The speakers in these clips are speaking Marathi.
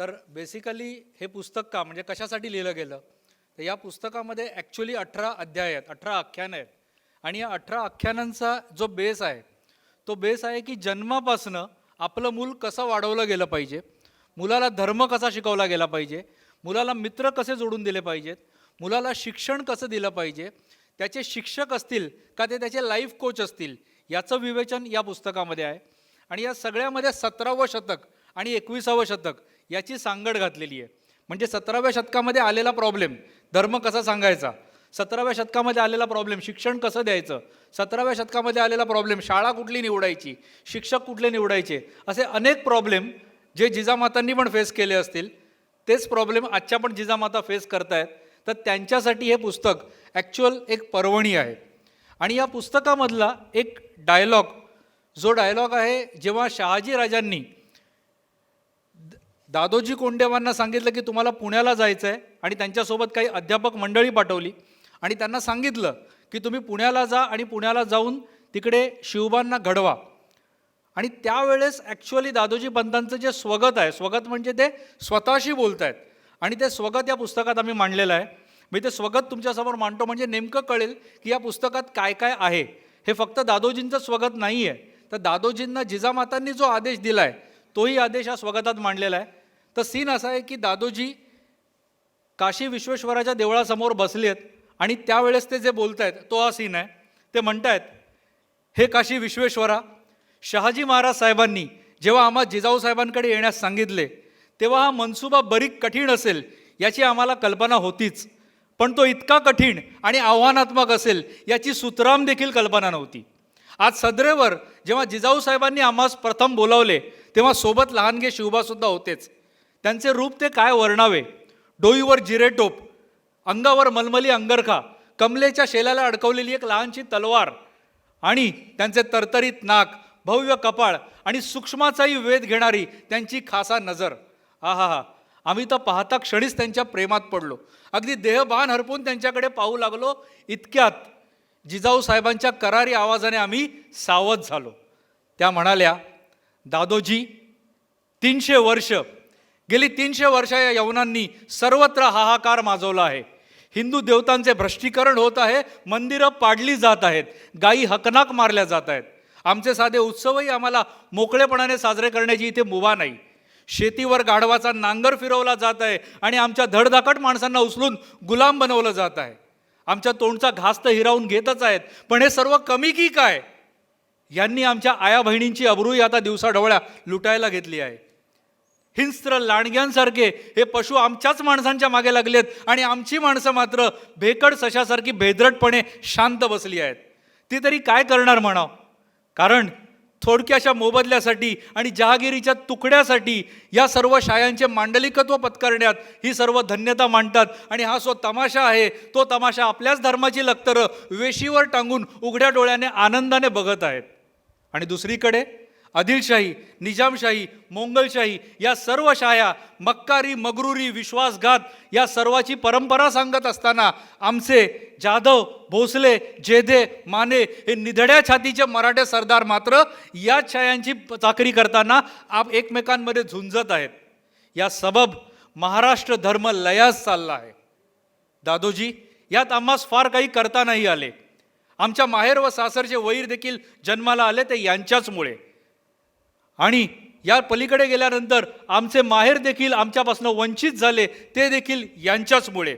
तर बेसिकली हे पुस्तक का म्हणजे कशासाठी लिहिलं गेलं? तर या पुस्तकामध्ये ॲक्च्युली अठरा अध्याय आहेत अठरा आख्यानं आहेत. आणि या अठरा आख्यानांचा जो बेस आहे तो बेस आहे की जन्मापासनं आपलं मूल कसं वाढवलं गेलं पाहिजे? मुलाला धर्म कसा शिकवला गेला पाहिजे? मुलाला मित्र कसे जोडून दिले पाहिजेत? मुलाला शिक्षण कसं दिलं पाहिजे? त्याचे शिक्षक असतील का ते त्याचे लाईफ कोच असतील? याचं विवेचन या पुस्तकामध्ये आहे. आणि या सगळ्यामध्ये सतरावं शतक आणि एकविसावं शतक याची सांगड घातलेली आहे. म्हणजे सतराव्या शतकामध्ये आलेला प्रॉब्लेम धर्म कसा सांगायचा? सतराव्या शतकामध्ये आलेला प्रॉब्लेम शिक्षण कसं द्यायचं? सतराव्या शतकामध्ये आलेला प्रॉब्लेम शाळा कुठली निवडायची? शिक्षक कुठले निवडायचे? असे अनेक प्रॉब्लेम जे जिजामातांनी पण फेस केले असतील. तेच प्रॉब्लेम आजच्या पण जिजामाता फेस करतायत. तर त्यांच्यासाठी हे पुस्तक ॲक्च्युअल एक पर्वणी आहे. आणि या पुस्तकामधला एक डायलॉग जो डायलॉग आहे जेव्हा शहाजी राजांनी दादोजी कोंडेवांना सांगितलं की तुम्हाला पुण्याला जायचं आहे आणि त्यांच्यासोबत काही अध्यापक मंडळी पाठवली. आणि त्यांना सांगितलं की तुम्ही पुण्याला जा आणि पुण्याला जाऊन तिकडे शिवबांना घडवा. आणि त्यावेळेस ॲक्च्युअली दादोजी पंतांचं जे स्वगत आहे स्वगत म्हणजे ते स्वतःशी बोलत आहेत आणि ते स्वगत या पुस्तकात आम्ही मांडलेलं आहे. मी ते स्वगत तुमच्यासमोर मांडतो म्हणजे नेमकं कळेल की या पुस्तकात काय काय आहे. हे फक्त दादोजींचं स्वगत नाही आहे तर दादोजींना जिजामातांनी जो आदेश दिला आहे तोही आदेश या स्वगतात मांडलेला आहे. तर सीन असा आहे की दादोजी काशी विश्वेश्वराच्या देवळासमोर बसले आहेत आणि त्यावेळेस ते जे बोलत आहेत तो हा सीन आहे. ते म्हणतायत हे काशी विश्वेश्वरा शहाजी महाराज साहेबांनी जेव्हा आम्हा जिजाऊ साहेबांकडे येण्यास सांगितले तेव्हा हा मनसुबा बरीक कठीण असेल याची आम्हाला कल्पना होतीच. पण तो इतका कठीण आणि आव्हानात्मक असेल याची सुतराम देखील कल्पना नव्हती. आज सदरेवर जेव्हा जिजाऊ साहेबांनी आम्हास प्रथम बोलावले तेव्हा सोबत लहानगे शिवबासुद्धा होतेच. त्यांचे रूप ते काय वर्णावे? डोईवर जिरेटोप अंगावर मलमली अंगरखा कमलेच्या शेलाला अडकवलेली एक लहानशी तलवार आणि त्यांचे तरतरीत नाक भव्य कपाळ आणि सूक्ष्माचाही वेध घेणारी त्यांची खासा नजर. आहा हा आम्ही तर पाहता क्षणीच त्यांच्या प्रेमात पडलो. अगदी देहभान हरपून त्यांच्याकडे पाहू लागलो. इतक्यात जिजाऊ साहेबांच्या करारी आवाजाने आम्ही सावध झालो. त्या म्हणाल्या दादोजी तीनशे वर्ष गेली तीनशे वर्ष या यवनांनी सर्वत्र हाहाकार माजवला आहे. हिंदू देवतांचे भ्रष्टीकरण होत आहे मंदिरं पाडली जात आहेत गायी हकनाक मारल्या जात आहेत. आमचे साधे उत्सवही आम्हाला मोकळेपणाने साजरे करण्याची इथे मुभा नाही. शेतीवर गाढवाचा नांगर फिरवला जात आहे आणि आमच्या धडधाकट माणसांना उचलून गुलाम बनवलं जात आहे. आमच्या तोंडचा घास तर हिरावून घेतच आहेत पण हे सर्व कमी की काय? यांनी आमच्या आया बहिणींची अब्रूही आता दिवसाढवळ्या लुटायला घेतली आहे. हिंस्त्र लांडग्यांसारखे हे पशु आमच्याच माणसांच्या मागे लागलेत आणि आमची माणसं मात्र भेकड सशासारखी भेदरटपणे शांत बसली आहेत. ती तरी काय करणार म्हणाव? कारण थोडक्याशा मोबदल्यासाठी आणि जहागिरीच्या तुकड्यासाठी या सर्व शायांचे मांडलिकत्व पत्करण्यात ही सर्व धन्यता मांडतात आणि हा जो तमाशा आहे तो तमाशा आपल्याच धर्माची लक्तरं वेशीवर टांगून उघड्या डोळ्याने आनंदाने बघत आहेत. आणि दुसरीकडे आदिलशाही निजामशाही मोंगलशाही या सर्व शाया मक्कारी मगरुरी विश्वासघात या सर्वाची परंपरा सांगत असताना आमचे जाधव भोसले जेधे माने हे निधड्या छातीचे मराठे सरदार मात्र या छायांची चाकरी करताना आप एकमेकांमध्ये झुंजत आहेत. या सबब महाराष्ट्र धर्म लयास चालला आहे. दादोजी यात आम्हास फार काही करता नाही आले. आमच्या माहेर व सासरचे वैर देखील जन्माला आले ते यांच्याचमुळे. आणि या पलीकडे गेल्यानंतर आमचे माहेर देखील आमच्यापासून वंचित झाले ते देखील यांच्याचमुळे.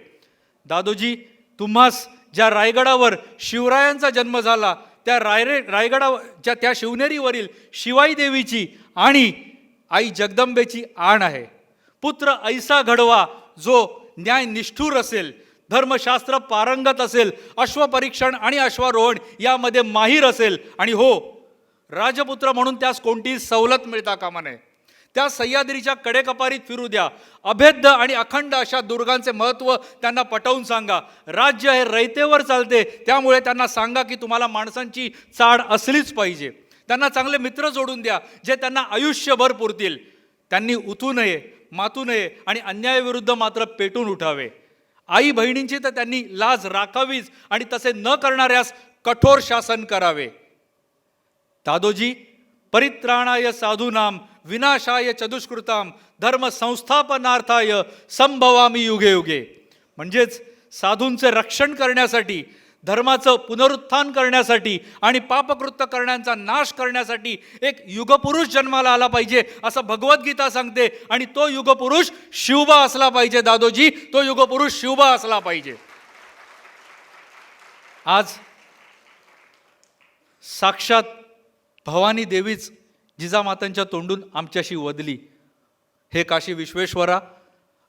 दादोजी तुम्हास ज्या रायगडावर शिवरायांचा जन्म झाला त्या रायरे रायगडाच्या त्या शिवनेरीवरील शिवाई देवीची आणि आई जगदंबेची आण आहे. पुत्र ऐसा घडवा जो न्याय निष्ठूर असेल धर्मशास्त्र पारंगत असेल अश्वपरीक्षण आणि अश्वारोहण यामध्ये माहीर असेल आणि हो राजपुत्र म्हणून त्यास कोणतीही सवलत मिळता कामा नये. त्या सह्याद्रीच्या कडेकपारीत फिरू द्या. अभेद्य आणि अखंड अशा दुर्गांचे महत्त्व त्यांना पटवून सांगा. राज्य हे रयतेवर चालते. त्यामुळे त्यांना सांगा की तुम्हाला माणसांची चाड असलीच पाहिजे. त्यांना चांगले मित्र जोडून द्या जे त्यांना आयुष्यभर पुरतील. त्यांनी उतू नये मातू नये आणि अन्यायाविरुद्ध मात्र पेटून उठावे. आई बहिणींची तर त्यांनी लाज राखावीच आणि तसे न करणाऱ्यास कठोर शासन करावे. दादोजी परित्राणाय साधूनाम विनाशाय चतुष्कृताम धर्म संस्थापनार्थाय संभवामी युगे युगे. म्हणजेच साधूंचे रक्षण करण्यासाठी धर्माचं पुनरुत्थान करण्यासाठी आणि पापकृत्य करण्याचा नाश करण्यासाठी एक युगपुरुष जन्माला आला पाहिजे असं भगवद्गीता सांगते आणि तो युगपुरुष शिवबा असला पाहिजे दादोजी तो युगपुरुष शिवबा असला पाहिजे. आज साक्षात भवानी देवीच जिजामातांच्या तोंडून आमच्याशी वदली. हे काशी विश्वेश्वरा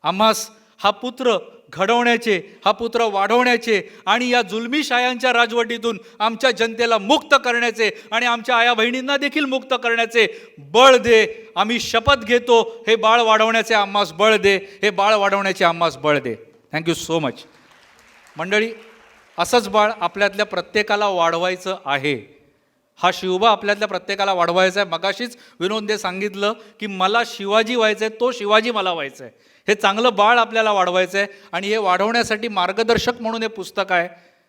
आम्हास हा पुत्र घडवण्याचे हा पुत्र वाढवण्याचे आणि या जुलमी शायांच्या राजवटीतून आमच्या जनतेला मुक्त करण्याचे आणि आमच्या आया बहिणींना देखील मुक्त करण्याचे बळ दे. आम्ही शपथ घेतो हे बाळ वाढवण्याचे आम्हास बळ दे हे बाळ वाढवण्याचे आम्हास बळ दे. थँक्यू सो मच मंडळी असंच बाळ आपल्यातल्या प्रत्येकाला वाढवायचं आहे. हा शिवबा आपल्यातल्या प्रत्येकाला वाढवायचा आहे. मगाशीच विनोदने सांगितलं की मला शिवाजी व्हायचं आहे तो शिवाजी मला व्हायचं आहे हे चांगलं बाळ आपल्याला वाढवायचं आहे आणि हे वाढवण्यासाठी मार्गदर्शक म्हणून हे पुस्तक आहे.